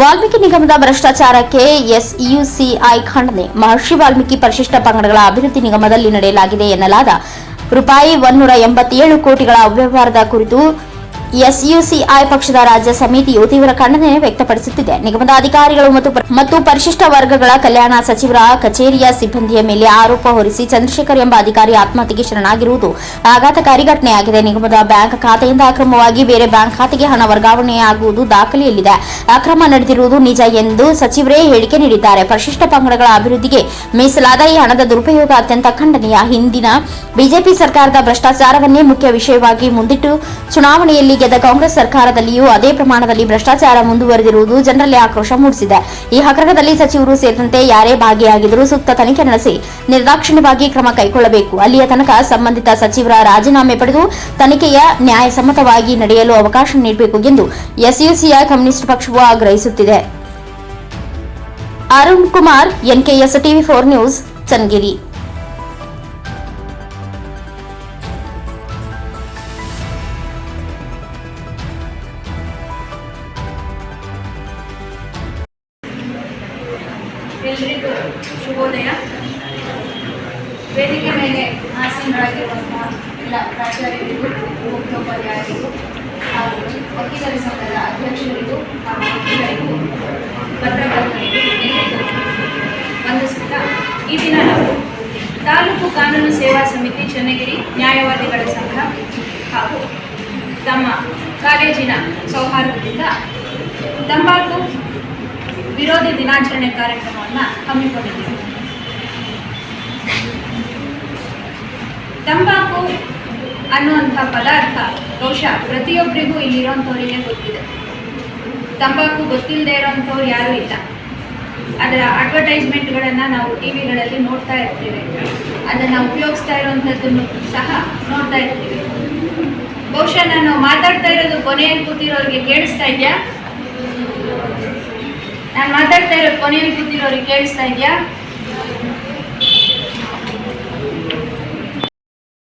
ವಾಲ್ಮೀಕಿ ನಿಗಮದ ಭ್ರಷ್ಟಾಚಾರಕ್ಕೆ ಎಸ್ಯುಸಿಐ ಖಂಡನೆ. ಮಹರ್ಷಿ ವಾಲ್ಮೀಕಿ ಪರಿಶಿಷ್ಟ ಪಂಗಡಗಳ ಅಭಿವೃದ್ಧಿ ನಿಗಮದಲ್ಲಿ ನಡೆಯಲಾಗಿದೆ ಎನ್ನಲಾದ ರೂಪಾಯಿ ಒನ್ನೂರ ಎಂಬತ್ತೇಳು ಕೋಟಿಗಳ ಅವ್ಯವಹಾರದ ಕುರಿತು ಎಸ್ಯುಸಿಐ ಪಕ್ಷದ ರಾಜ್ಯ ಸಮಿತಿಯು ತೀವ್ರ ಖಂಡನೆ ವ್ಯಕ್ತಪಡಿಸುತ್ತಿದೆ. ನಿಗಮದ ಅಧಿಕಾರಿಗಳು ಮತ್ತು ಮತ್ತು ಪರಿಶಿಷ್ಟ ವರ್ಗಗಳ ಕಲ್ಯಾಣ ಸಚಿವರ ಕಚೇರಿಯ ಸಿಬ್ಬಂದಿಯ ಮೇಲೆ ಆರೋಪ ಹೊರಿಸಿ ಚಂದ್ರಶೇಖರ್ ಎಂಬ ಅಧಿಕಾರಿ ಆತ್ಮಹತ್ಯೆಗೆ ಶರಣಾಗಿರುವುದು ಆಘಾತಕಾರಿ ಘಟನೆಯಾಗಿದೆ. ನಿಗಮದ ಬ್ಯಾಂಕ್ ಖಾತೆಯಿಂದ ಅಕ್ರಮವಾಗಿ ಬೇರೆ ಬ್ಯಾಂಕ್ ಖಾತೆಗೆ ಹಣ ವರ್ಗಾವಣೆಯಾಗುವುದು ದಾಖಲೆಯಲ್ಲಿದೆ. ಅಕ್ರಮ ನಡೆದಿರುವುದು ನಿಜ ಎಂದು ಸಚಿವರೇ ಹೇಳಿಕೆ ನೀಡಿದ್ದಾರೆ. ಪರಿಶಿಷ್ಟ ಪಂಗಡಗಳ ಅಭಿವೃದ್ಧಿಗೆ ಮೀಸಲಾದ ಈ ಹಣದ ದುರುಪಯೋಗ ಅತ್ಯಂತ ಖಂಡನೀಯ. ಹಿಂದಿನ ಬಿಜೆಪಿ ಸರ್ಕಾರದ ಭ್ರಷ್ಟಾಚಾರವನ್ನೇ ಮುಖ್ಯ ವಿಷಯವಾಗಿ ಮುಂದಿಟ್ಟು ಚುನಾವಣೆಯಲ್ಲಿ ಗೆದ್ದ ಕಾಂಗ್ರೆಸ್ ಸರ್ಕಾರದಲ್ಲಿಯೂ ಅದೇ ಪ್ರಮಾಣದಲ್ಲಿ ಭ್ರಷ್ಟಾಚಾರ ಮುಂದುವರೆದಿರುವುದು ಜನರಲ್ಲಿ ಆಕ್ರೋಶ ಮೂಡಿಸಿದೆ. ಈ ಹಗರಣದಲ್ಲಿ ಸಚಿವರು ಸೇರಿದಂತೆ ಯಾರೇ ಭಾಗಿಯಾಗಿದ್ದರೂ ಸೂಕ್ತ ತನಿಖೆ ನಡೆಸಿ ನಿರ್ದಾಕ್ಷಿಣ್ಯವಾಗಿ ಕ್ರಮ ಕೈಗೊಳ್ಳಬೇಕು. ಅಲ್ಲಿಯ ತನಕ ಸಂಬಂಧಿತ ಸಚಿವರ ರಾಜೀನಾಮೆ ಪಡೆದು ತನಿಖೆಯ ನ್ಯಾಯಸಮ್ಮತವಾಗಿ ನಡೆಯಲು ಅವಕಾಶ ನೀಡಬೇಕು ಎಂದು ಎಸ್ಯುಸಿಯ ಕಮ್ಯುನಿಸ್ಟ್ ಪಕ್ಷವು ಆಗ್ರಹಿಸುತ್ತಿದೆ. Arun Kumar, NKS TV four news, Channagiri. ಎಲ್ರಿಗೂ ಶುಭೋದಯ. ವೇದಿಕೆ ಮೇಲೆ ಆಸೀನರಾಗಿರುವಂತಹ ಎಲ್ಲ ಪ್ರಾಚಾರ್ಯರಿಗೂ ಮುಖ್ಯೋಪಾಧ್ಯಾಯರಿಗೂ ಹಾಗೂ ವಕೀಲರ ಸಂಘದ ಅಧ್ಯಕ್ಷರಿಗೂ ಹಾಗೂ ವಕೀಲರಿಗೂ ಪತ್ರಕರ್ತರಿಗೂ ಈ ದಿನ ನಾವು ತಾಲೂಕು ಕಾನೂನು ಸೇವಾ ಸಮಿತಿ ಚನ್ನಗಿರಿ ನ್ಯಾಯವಾದಿಗಳ ಸಂಘ ಹಾಗೂ ತಮ್ಮ ಕಾಲೇಜಿನ ಸೌಹಾರ್ದದಿಂದ ವಿರೋಧಿ ದಿನಾಚರಣೆ ಕಾರ್ಯಕ್ರಮವನ್ನು ಹಮ್ಮಿಕೊಂಡಿದ್ದೀವಿ. ತಂಬಾಕು ಅನ್ನುವಂಥ ಪದಾರ್ಥ ಬಹುಶಃ ಪ್ರತಿಯೊಬ್ಬರಿಗೂ ಇಲ್ಲಿರೋಂಥವ್ರಿಗೆ ಗೊತ್ತಿದೆ. ತಂಬಾಕು ಗೊತ್ತಿಲ್ಲದೆ ಇರೋಂಥವ್ರು ಯಾರೂ ಇಲ್ಲ. ಅದರ ಅಡ್ವರ್ಟೈಸ್ಮೆಂಟ್ಗಳನ್ನು ನಾವು ಟಿ ವಿಗಳಲ್ಲಿ ನೋಡ್ತಾ ಇರ್ತೀವಿ. ಅದನ್ನು ಉಪಯೋಗಿಸ್ತಾ ಇರುವಂಥದ್ದನ್ನು ಸಹ ನೋಡ್ತಾ ಇರ್ತೀವಿ. ಬಹುಶಃ ನಾನು ಮಾತಾಡ್ತಾ ಇರೋದು ಕೊನೆಯಲ್ಲಿ ಕೂತಿರೋರಿಗೆ ಕೇಳಿಸ್ತಾ ಇದೆಯಾ? ನಾನು ಮಾತಾಡ್ತಾ ಇರೋ ಕೊನೆಯಲ್ಲಿ ಕೂತಿರೋರು ಕೇಳಿಸ್ತಾ ಇದೆಯಾ?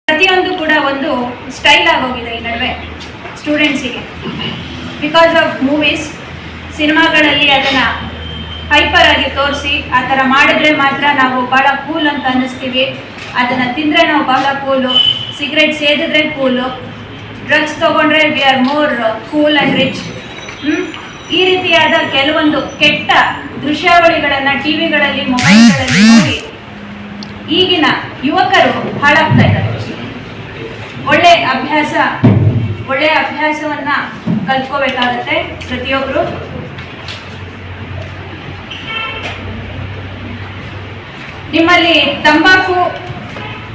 ಪ್ರತಿಯೊಂದು ಕೂಡ ಒಂದು ಸ್ಟೈಲ್ ಆಗೋಗಿದೆ ಈ ನಡುವೆ ಸ್ಟೂಡೆಂಟ್ಸಿಗೆ ಬಿಕಾಸ್ ಆಫ್ ಮೂವೀಸ್ ಸಿನಿಮಾಗಳಲ್ಲಿ ಅದನ್ನು ಹೈಪರ್ ಆಗಿ ತೋರಿಸಿ, ಆ ಥರ ಮಾಡಿದ್ರೆ ಮಾತ್ರ ನಾವು ಭಾಳ ಕೂಲ್ ಅಂತ ಅನ್ನಿಸ್ತೀವಿ. ಅದನ್ನು ತಿಂದರೆ ನಾವು ಭಾಳ ಕೂಲು ಸಿಗರೆಟ್ ಸೇದಿದ್ರೆ ಕೂಲು ಡ್ರಗ್ಸ್ ತೊಗೊಂಡ್ರೆ we are more cool and rich ಈ ರೀತಿಯಾದ ಕೆಲವೊಂದು ಕೆಟ್ಟ ದೃಶ್ಯಾವಳಿಗಳನ್ನ ಟಿವಿಗಳಲ್ಲಿ, ಮೊಬೈಲ್ಗಳಲ್ಲಿ ನೋಡಿ ಈಗಿನ ಯುವಕರು ಹಾಳಾಗ್ತಾ ಇದ್ದಾರೆ. ಒಳ್ಳೆ ಅಭ್ಯಾಸ, ಒಳ್ಳೆ ಅಭ್ಯಾಸವನ್ನ ಕಲ್ತ್ಕೋಬೇಕಾಗತ್ತೆ ಪ್ರತಿಯೊಬ್ಬರು ನಿಮ್ಮಲ್ಲಿ ತಂಬಾಕು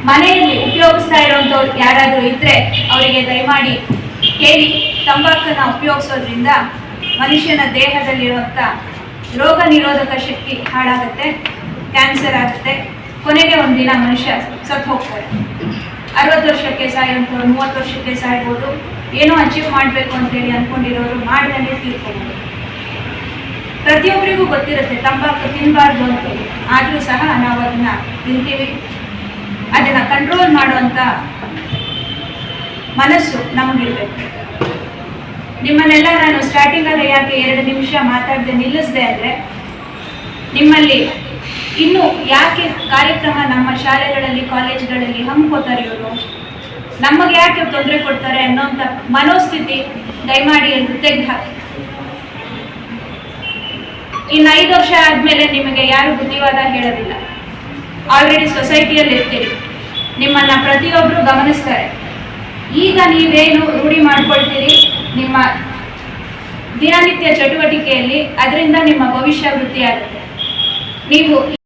ಮನೆಯಲ್ಲಿ ಉಪಯೋಗಿಸ್ತಾ ಇರೋಂಥವ್ರು ಯಾರಾದರೂ ಇದ್ರೆ ಅವರಿಗೆ ದಯಮಾಡಿ ಹೇಳಿ ತಂಬಾಕನ್ನ ಉಪಯೋಗಿಸೋದ್ರಿಂದ ಮನುಷ್ಯನ ದೇಹದಲ್ಲಿರುವಂಥ ರೋಗ ನಿರೋಧಕ ಶಕ್ತಿ ಹಾಳಾಗುತ್ತೆ ಕ್ಯಾನ್ಸರ್ ಆಗುತ್ತೆ. ಕೊನೆಗೆ ಒಂದಿನ ಮನುಷ್ಯ ಸತ್ತು ಹೋಗ್ತಾರೆ ಅರವತ್ತು ವರ್ಷಕ್ಕೆ ಸಾಯುವಂಥವ್ರು, ಮೂವತ್ತು ವರ್ಷಕ್ಕೆ ಸಾಯ್ಬೋದು. ಏನೋ ಅಚೀವ್ ಮಾಡಬೇಕು ಅಂತೇಳಿ ಅಂದ್ಕೊಂಡಿರೋರು ಮಾಡ್ದಂಗೆ ತೀರ್ಕೊಬೋದು. ಪ್ರತಿಯೊಬ್ಬರಿಗೂ ಗೊತ್ತಿರುತ್ತೆ, ತಂಬಾಕು ತಿನ್ನಬಾರ್ದು ಅಂತೇಳಿ. ಆದರೂ ಸಹ ನಾವು ಅದನ್ನ ತಿಂತೀವಿ. ಅದನ್ನು ಕಂಟ್ರೋಲ್ ಮಾಡುವಂಥ ಮನಸ್ಸು ನಮಗಿರ್ಬೇಕು. ನಿಮ್ಮನ್ನೆಲ್ಲ ನಾನು ಸ್ಟಾರ್ಟಿಂಗ್ ಅಲ್ಲಿ ಯಾಕೆ ಎರಡು ನಿಮಿಷ ಮಾತಾಡದೆ ನಿಲ್ಲಿಸಿದೆ ಅಂದ್ರೆ ನಿಮ್ಮಲ್ಲಿ ಇನ್ನು ಯಾಕೆ ಕಾರ್ಯಕ್ರಮ ನಮ್ಮ ಶಾಲೆಗಳಲ್ಲಿ ಕಾಲೇಜ್ಗಳಲ್ಲಿ ಹಮ್ಮಿಕೋತಾರೆ ಇವರು ನಮಗೆ ಯಾಕೆ ತೊಂದರೆ ಕೊಡ್ತಾರೆ ಅನ್ನೋಂಥ ಮನೋಸ್ಥಿತಿ ದಯಮಾಡಿ ಎಂದು ತೆಗೆದು ಹಾಕಿ ಇನ್ನು ಐದು ವರ್ಷ ಆದಮೇಲೆ ನಿಮಗೆ ಯಾರು ಬುದ್ಧಿವಾದ ಹೇಳೋದಿಲ್ಲ. ಆಲ್ರೆಡಿ ಸೊಸೈಟಿಯಲ್ಲಿ ಇರ್ತೀರಿ ನಿಮ್ಮನ್ನ ಪ್ರತಿಯೊಬ್ಬರು ಗಮನಿಸ್ತಾರೆ. ಈಗ ನೀವೇನು ರೂಢಿ ಮಾಡ್ಕೊಳ್ತೀರಿ ನಿಮ್ಮ ದಿನನಿತ್ಯ ಚಟುವಟಿಕೆಯಲ್ಲಿ ಅದರಿಂದ ನಿಮ್ಮ ಭವಿಷ್ಯ ವೃದ್ಧಿಯಾಗುತ್ತೆ. ನೀವು